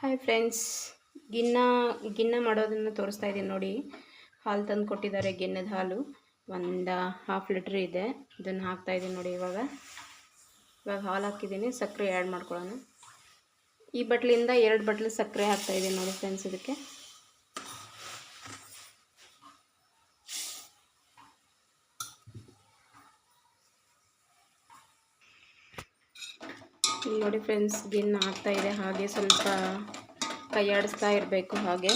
Hi friends ಗಿನ್ನ ಗಿನ್ನ ಮಾಡೋದನ್ನು ತೋರಿಸ್ತಾ ಇದ್ದೀನಿ ನೋಡಿ. ಹಾಲು ತಂದು ಕೊಟ್ಟಿದ್ದಾರೆ ಗಿನ್ನದ ಹಾಲು. ಒಂದು ಹಾಫ್ ಲೀಟ್ರ್ ಇದೆ. ಇದನ್ನು ಹಾಕ್ತಾ ಇದ್ದೀನಿ ನೋಡಿ ಇವಾಗ. ಇವಾಗ ಹಾಲು ಹಾಕಿದ್ದೀನಿ. ಸಕ್ಕರೆ ಆ್ಯಡ್ ಮಾಡ್ಕೊಳ್ಳೋಣ. ಈ ಬಟ್ಲಿಂದ ಎರಡು ಬಟ್ಲು ಸಕ್ಕರೆ ಹಾಕ್ತಾಯಿದ್ದೀನಿ ನೋಡಿ ಫ್ರೆಂಡ್ಸ್ ಇದಕ್ಕೆ. ಇಲ್ಲಿ ನೋಡಿ ಫ್ರೆಂಡ್ಸ್ ಗಿನ್ ಆಗ್ತಾ ಇದೆ ಹಾಗೆ ಸ್ವಲ್ಪ ಕೈಯಾಡಿಸ್ತಾ ಇರಬೇಕು ಹಾಗೆ.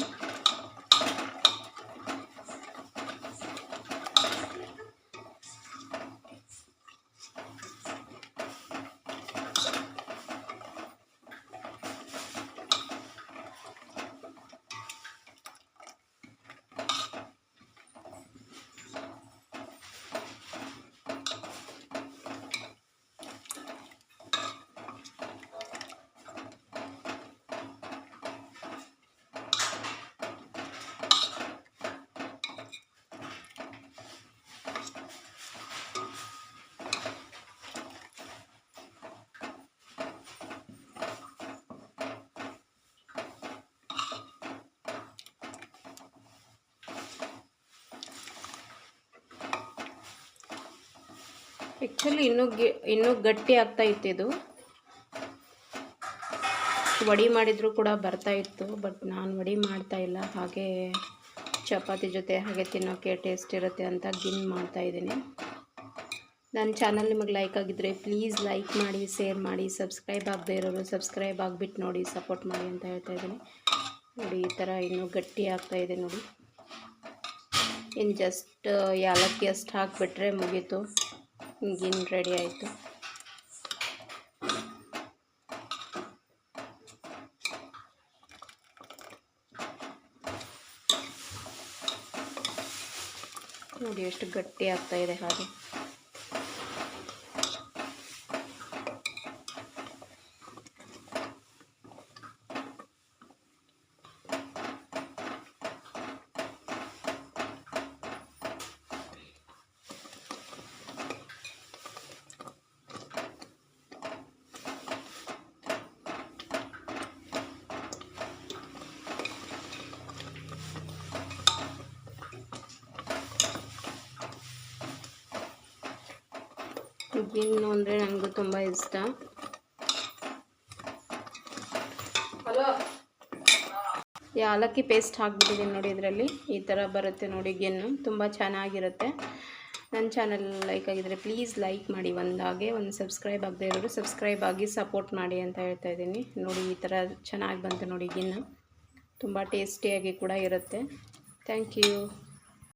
ಆ್ಯಕ್ಚುಲಿ ಇನ್ನೂ ಗಿ ಇನ್ನೂ ಗಟ್ಟಿ ಆಗ್ತಾ ಇತ್ತು ಇದು ವಡಿ ಮಾಡಿದರೂ ಕೂಡ ಬರ್ತಾ ಇತ್ತು ಬಟ್ ನಾನು ವಡಿ ಮಾಡ್ತಾ ಇಲ್ಲ. ಹಾಗೆ ಚಪಾತಿ ಜೊತೆ ಹಾಗೆ ತಿನ್ನೋಕ್ಕೆ ಟೇಸ್ಟ್ ಇರುತ್ತೆ ಅಂತ ಗಿನ್ ಮಾಡ್ತಾ ಇದ್ದೀನಿ. ನನ್ನ ಚಾನಲ್ ನಿಮಗೆ ಲೈಕ್ ಆಗಿದ್ದರೆ ಪ್ಲೀಸ್ ಲೈಕ್ ಮಾಡಿ ಶೇರ್ ಮಾಡಿ ಸಬ್ಸ್ಕ್ರೈಬ್ ಆಗದೆ ಇರೋರು ಸಬ್ಸ್ಕ್ರೈಬ್ ಆಗಿಬಿಟ್ಟು ನೋಡಿ ಸಪೋರ್ಟ್ ಮಾಡಿ ಅಂತ ಹೇಳ್ತಾ ಇದ್ದೀನಿ. ನೋಡಿ, ಈ ಥರ ಇನ್ನೂ ಗಟ್ಟಿ ಆಗ್ತಾ ಇದೆ ನೋಡಿ. ಇನ್ನು ಜಸ್ಟ್ ಯಾಲಕ್ಕಿ ಅಷ್ಟು ಹಾಕಿಬಿಟ್ರೆ ಮುಗೀತು. ಗಿನ್ ರೆಡಿ ಆಯಿತು. ನೋಡಿ ಎಷ್ಟು ಗಟ್ಟಿ ಆಗ್ತಾ ಇದೆ ಹಾಗೆ. ಗಿನ್ನು ಅಂದರೆ ನನಗೂ ತುಂಬ ಇಷ್ಟ. ಯಾಲಕ್ಕಿ ಪೇಸ್ಟ್ ಹಾಕ್ಬಿಟ್ಟಿದ್ದೀನಿ ನೋಡಿ ಇದರಲ್ಲಿ. ಈ ಥರ ಬರುತ್ತೆ ನೋಡಿ ಗೆನ್ನು. ತುಂಬ ಚೆನ್ನಾಗಿರುತ್ತೆ. ನನ್ನ ಚಾನಲ್ ಲೈಕ್ ಆಗಿದ್ರೆ ಪ್ಲೀಸ್ ಲೈಕ್ ಮಾಡಿ. ಒಂದಾಗೆ ಒಂದು ಸಬ್ಸ್ಕ್ರೈಬ್ ಆಗದೆ ಇರೋರು ಸಬ್ಸ್ಕ್ರೈಬ್ ಆಗಿ ಸಪೋರ್ಟ್ ಮಾಡಿ ಅಂತ ಹೇಳ್ತಾ ಇದ್ದೀನಿ. ನೋಡಿ ಈ ಥರ ಚೆನ್ನಾಗಿ ಬಂತು ನೋಡಿ ಗಿನ್ನು. ತುಂಬ ಟೇಸ್ಟಿಯಾಗಿ ಕೂಡ ಇರುತ್ತೆ. Thank you